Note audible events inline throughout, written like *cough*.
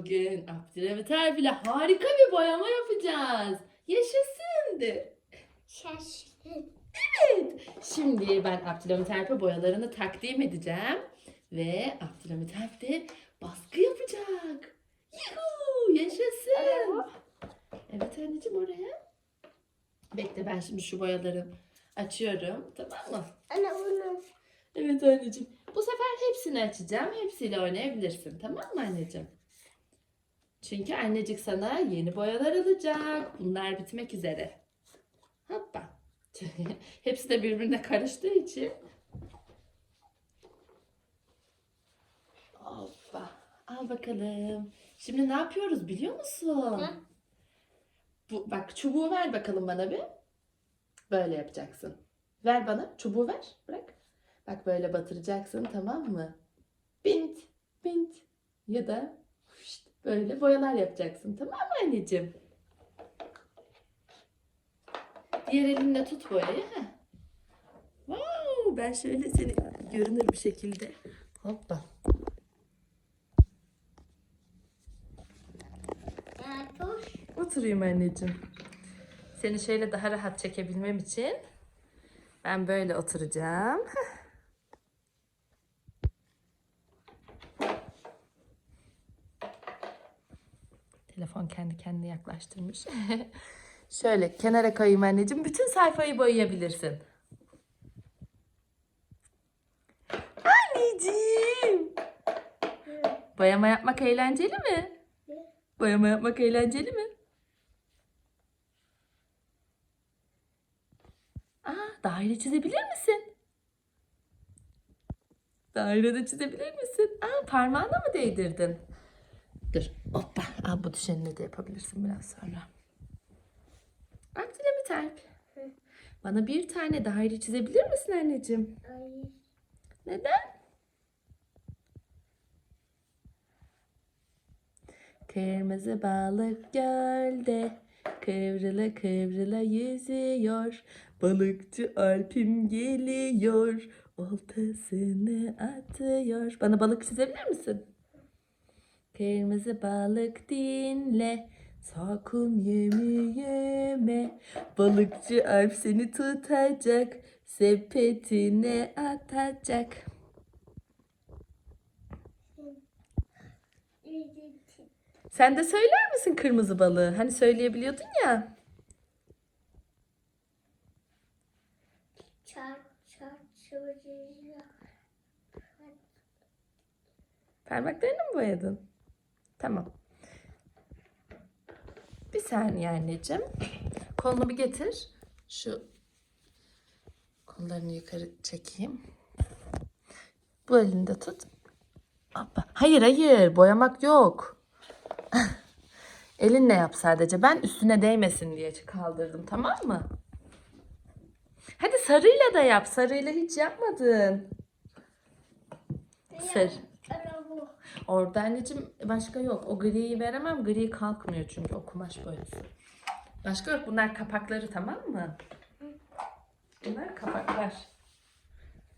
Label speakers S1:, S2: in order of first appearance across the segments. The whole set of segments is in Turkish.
S1: Bugün Abdülhamit ile harika bir boyama yapacağız. Yaşasın de.
S2: Şaşkın.
S1: Evet. Şimdi ben Abdülhamit Alp'e boyalarını takdim edeceğim. Ve Abdülhamit Alp de baskı yapacak. Yuhuu, yaşasın. Evet anneciğim oraya. Bekle ben şimdi şu boyaları açıyorum. Tamam mı?
S2: Ana bunu.
S1: Evet anneciğim. Bu sefer hepsini açacağım. Hepsiyle oynayabilirsin. Tamam mı anneciğim? Çünkü annecik sana yeni boyalar alacak. Bunlar bitmek üzere. Hoppa. *laughs* Hepsi de birbirine karıştığı için. Hoppa. Al bakalım. Şimdi ne yapıyoruz biliyor musun? Bu, bak çubuğu ver bakalım bana bir. Böyle yapacaksın. Ver bana. Çubuğu ver. Bırak. Bak böyle batıracaksın tamam mı? Bint, bint ya da böyle boyalar yapacaksın tamam mı anneciğim? Diğer elinle tut boyayı. Heh. Wow, ben şöyle seni görünür bir şekilde. Hoppa. Oturayım anneciğim. Seni şöyle daha rahat çekebilmem için ben böyle oturacağım. Heh. Telefon kendi kendine yaklaştırmış. *laughs* şöyle kenara koyayım anneciğim. Bütün sayfayı boyayabilirsin. Anneciğim. Boyama yapmak eğlenceli mi? Boyama yapmak eğlenceli mi? Aa, daire çizebilir misin? Daire de çizebilir misin? Aa, parmağına mı değdirdin? Dur. Hoppa. Al bu düşenini de yapabilirsin biraz sonra. Abdülhamit Alp. Bana bir tane daire çizebilir misin anneciğim?
S2: Ay.
S1: Neden? Kırmızı balık gölde kıvrıla kıvrıla yüzüyor. Balıkçı Alp'im geliyor. Oltasını atıyor. Bana balık çizebilir misin? Kırmızı balık dinle. Sakın yeme yeme. Balıkçı Alp seni tutacak. Sepetine atacak. Sen de söyler misin kırmızı balığı? Hani söyleyebiliyordun ya.
S2: Çarp çarp çarp.
S1: Parmaklarını mı boyadın? Tamam. Bir saniye anneciğim. Kolunu bir getir. Şu kollarını yukarı çekeyim. Bu elinde tut. Hoppa. Hayır hayır boyamak yok. *laughs* Elinle yap sadece. Ben üstüne değmesin diye kaldırdım tamam mı? Hadi sarıyla da yap. Sarıyla hiç yapmadın. Sarı.
S2: Bu.
S1: Orada anneciğim başka yok. O griyi veremem. Gri kalkmıyor çünkü o kumaş boyası. Başka yok. Bunlar kapakları tamam mı? Bunlar kapaklar.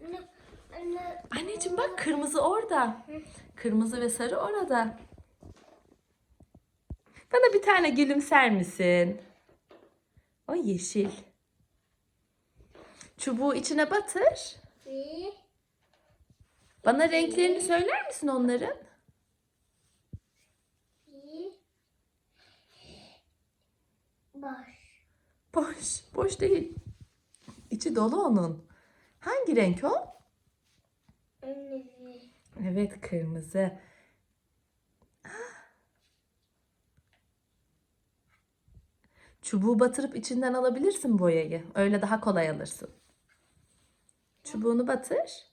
S2: Anne. Anne.
S1: Anneciğim bak kırmızı orada. Kırmızı ve sarı orada. Bana bir tane gülümser misin? O yeşil. Çubuğu içine batır.
S2: Bir.
S1: Bana renklerini söyler misin onların?
S2: Baş.
S1: Boş. Boş değil. İçi dolu onun. Hangi renk o?
S2: Bir.
S1: Evet kırmızı. Çubuğu batırıp içinden alabilirsin boyayı. Öyle daha kolay alırsın. Çubuğunu batır.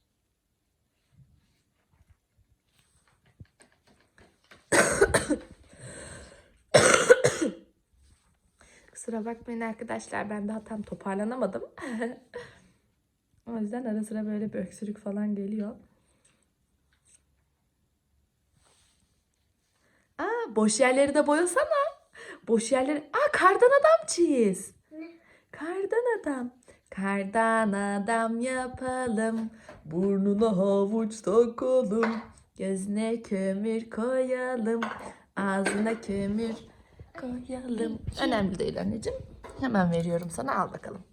S1: Kusura bakmayın arkadaşlar ben daha tam toparlanamadım. *laughs* o yüzden ara sıra böyle bir öksürük falan geliyor. Aa, boş yerleri de boyasana. Boş yerleri... Aa, kardan adam çiz.
S2: Ne?
S1: Kardan adam. Kardan adam yapalım. Burnuna havuç takalım. Gözüne kömür koyalım. Ağzına kömür koyalım. Önemli değil anneciğim. Hemen veriyorum sana al bakalım.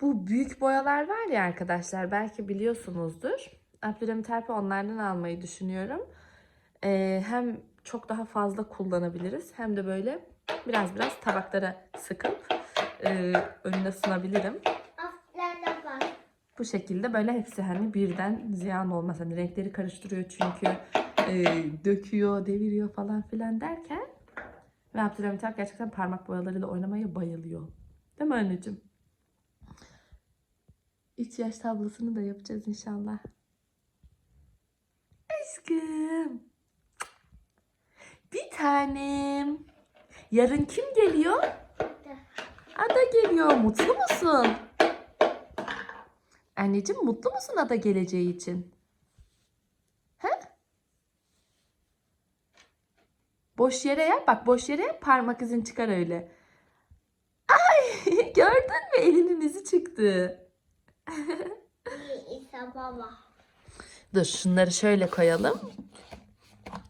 S1: Bu büyük boyalar var ya arkadaşlar belki biliyorsunuzdur. Abdülhamit Alp'i onlardan almayı düşünüyorum. Ee, hem çok daha fazla kullanabiliriz hem de böyle biraz biraz tabaklara sıkıp e, önüne sunabilirim. Bu şekilde böyle hepsi hani birden ziyan olmaz. Hani renkleri karıştırıyor çünkü e, döküyor, deviriyor falan filan derken ve Abdülhamit Alp gerçekten parmak boyalarıyla oynamaya bayılıyor. Değil mi anneciğim? İç yaş tablosunu da yapacağız inşallah. Aşkım. Bir tanem. Yarın kim geliyor? Ada geliyor. Mutlu musun? Anneciğim mutlu musun ada geleceği için? He? Boş yere yap. Bak boş yere yap. Parmak izin çıkar öyle. Ay *laughs* gördün mü? Elinin izi çıktı.
S2: Baba.
S1: Dur şunları şöyle koyalım.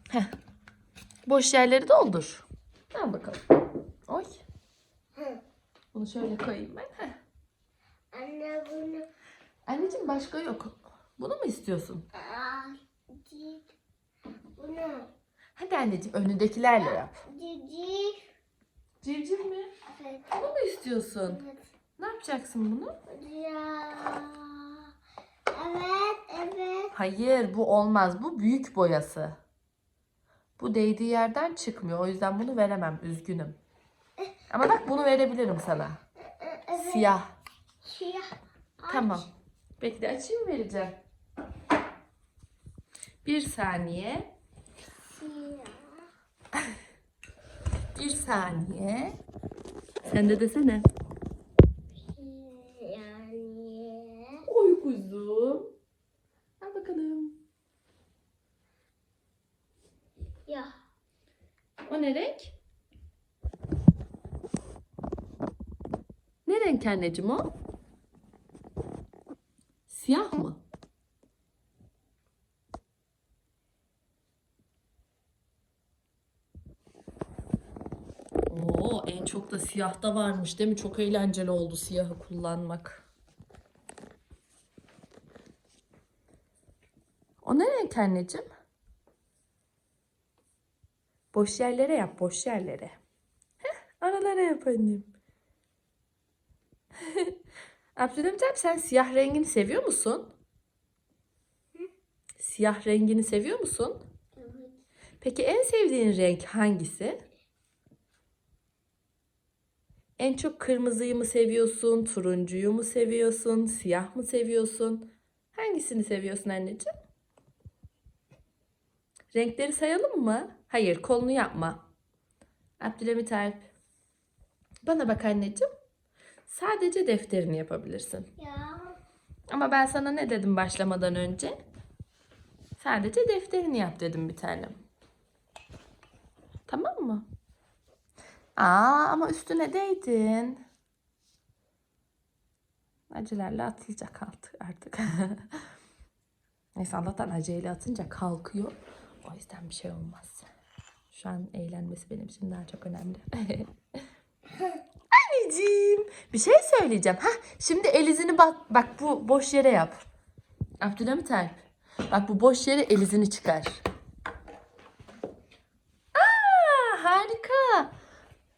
S1: Heh. Boş yerleri doldur. Al bakalım. Oy. Bunu şöyle koyayım ben. Heh.
S2: Anne bunu
S1: Anneciğim başka yok. Bunu mu istiyorsun?
S2: Cik. Bunu
S1: Hadi anneciğim önündekilerle yap.
S2: cicik.
S1: Civciv mi?
S2: Evet.
S1: Bunu mu istiyorsun?
S2: Evet.
S1: Ne yapacaksın bunu?
S2: Ya. Evet, evet.
S1: Hayır bu olmaz. Bu büyük boyası. Bu değdiği yerden çıkmıyor. O yüzden bunu veremem. Üzgünüm. Ama bak bunu verebilirim sana.
S2: Evet.
S1: Siyah.
S2: Siyah. Aç.
S1: Tamam. Bekle açayım vereceğim. Bir saniye. Bir saniye. Sen de desene.
S2: Yani.
S1: Oy kuzum. Al bakalım.
S2: Ya.
S1: O ne renk? Ne renk anneciğim o? Siyah mı? Çok da siyahta varmış değil mi? Çok eğlenceli oldu siyahı kullanmak. O ne renk anneciğim? Boş yerlere yap, boş yerlere. Heh, aralara yap annem. *laughs* Abdülhamit abi sen siyah rengini seviyor musun? Siyah rengini seviyor musun?
S2: Evet.
S1: Peki en sevdiğin renk hangisi? En çok kırmızıyı mı seviyorsun, turuncuyu mu seviyorsun, siyah mı seviyorsun? Hangisini seviyorsun anneciğim? Renkleri sayalım mı? Hayır, kolunu yapma. Abdülhamit Alp. Bana bak anneciğim. Sadece defterini yapabilirsin.
S2: Ya.
S1: Ama ben sana ne dedim başlamadan önce? Sadece defterini yap dedim bir tanem. Tamam mı? Aa ama üstüne değdin. Acılarla atılacak artık. artık. *laughs* Neyse Allah'tan acele atınca kalkıyor. O yüzden bir şey olmaz. Şu an eğlenmesi benim için daha çok önemli. *laughs* Anneciğim bir şey söyleyeceğim. Hah, şimdi elizini bak, bak bu boş yere yap. Abdülhamit Alp. Bak bu boş yere elizini çıkar. Aa, harika.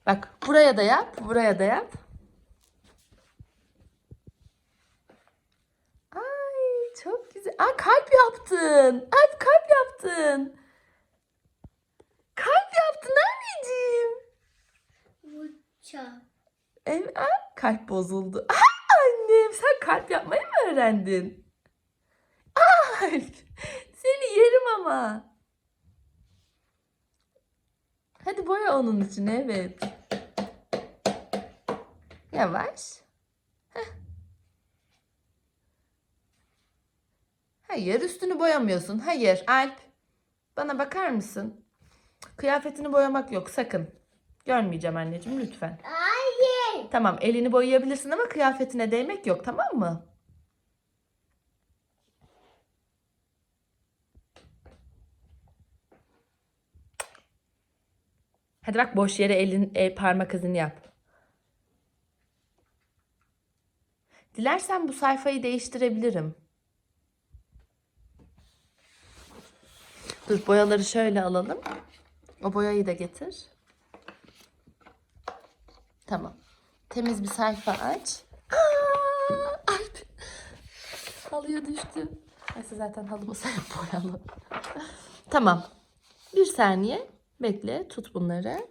S1: Bak buraya da yap, buraya da yap. Ay çok güzel. Aa kalp yaptın. Alp kalp yaptın. Kalp yaptın anneciğim.
S2: Bıçak.
S1: Evet, aa, kalp bozuldu. *laughs* Aa, annem sen kalp yapmayı mı öğrendin? Alp seni yerim ama. Hadi boya onun için evet. Yavaş. Heh. Hayır üstünü boyamıyorsun. Hayır Alp. Bana bakar mısın? Kıyafetini boyamak yok sakın. Görmeyeceğim anneciğim lütfen.
S2: Hayır.
S1: Tamam elini boyayabilirsin ama kıyafetine değmek yok tamam mı? Hadi bak boş yere elin e, parmak izini yap. Dilersen bu sayfayı değiştirebilirim. Dur boyaları şöyle alalım. O boyayı da getir. Tamam. Temiz bir sayfa aç. Aa, Alp. Halıya düştü. Neyse zaten halımız hep *laughs* boyalı. tamam. Bir saniye. Bekle. Tut bunları.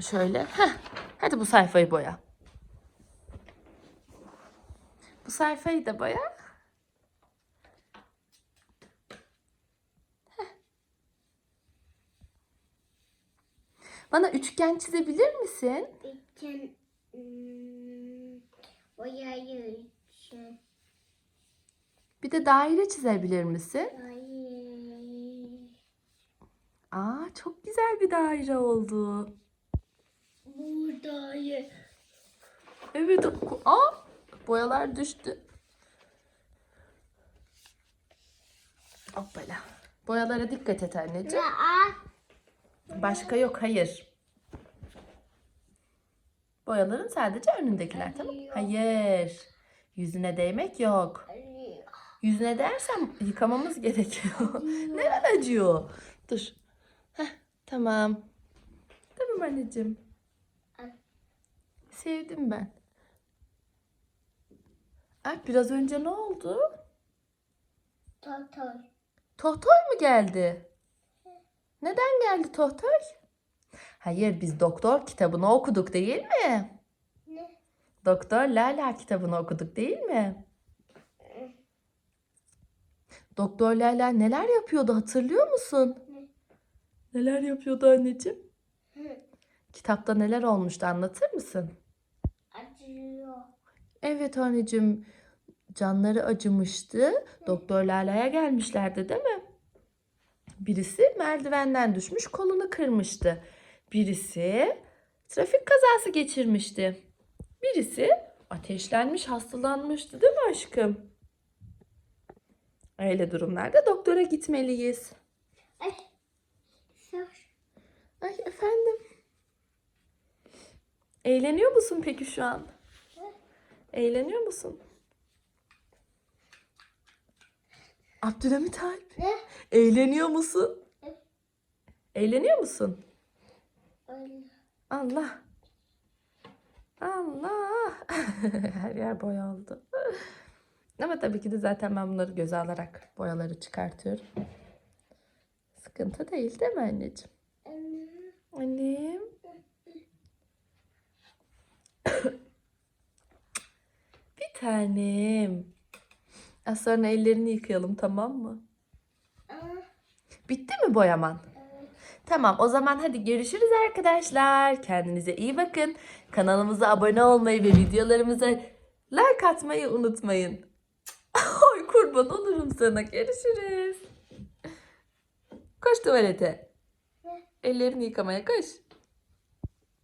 S1: Şöyle. Heh. Hadi bu sayfayı boya. Bu sayfayı da boya. Heh. Bana üçgen çizebilir misin?
S2: İçin hmm, boyayı için.
S1: Bir de daire çizebilir misin?
S2: Hayır.
S1: Aa çok güzel bir daire oldu.
S2: Buradayı.
S1: Evet. o- Aa boyalar düştü. Hoppala. Boyalara dikkat et anneciğim.
S2: Aa.
S1: Başka yok hayır. Boyaların sadece önündekiler tamam? Hayır. Yüzüne değmek yok. Yüzüne dersem yıkamamız gerekiyor. *laughs* Neren acıyor? Dur. Heh, tamam. Tamam anneciğim.
S2: Ay.
S1: Sevdim ben. Ay biraz önce ne oldu?
S2: Totoy.
S1: Tohtoy mu geldi? Neden geldi Tohtoy? Hayır biz doktor kitabını okuduk değil mi?
S2: Ne?
S1: Doktor Lala kitabını okuduk değil mi? Doktor Lala neler yapıyordu hatırlıyor musun?
S2: Ne?
S1: Neler yapıyordu anneciğim?
S2: Hı.
S1: Kitapta neler olmuştu anlatır mısın? Evet anneciğim canları acımıştı. Doktor Lala'ya gelmişlerdi değil mi? Birisi merdivenden düşmüş kolunu kırmıştı. Birisi trafik kazası geçirmişti. Birisi ateşlenmiş hastalanmıştı değil mi aşkım? Öyle durumlarda doktora gitmeliyiz.
S2: Ay.
S1: Ay efendim. Eğleniyor musun peki şu an? Eğleniyor musun? Abdülhamit Alp.
S2: Ne?
S1: Eğleniyor musun? Eğleniyor musun?
S2: Öyle.
S1: Allah. Allah. *laughs* Her yer boya oldu. Ama tabii ki de zaten ben bunları göze alarak boyaları çıkartıyorum. Sıkıntı değil değil mi anneciğim?
S2: Anne.
S1: Annem. *laughs* Tanem. Az sonra ellerini yıkayalım tamam mı?
S2: Aa.
S1: Bitti mi boyaman? Tamam o zaman hadi görüşürüz arkadaşlar. Kendinize iyi bakın. Kanalımıza abone olmayı ve videolarımıza like atmayı unutmayın. *laughs* Oy kurban olurum sana. Görüşürüz. Koş tuvalete. Ellerini yıkamaya koş.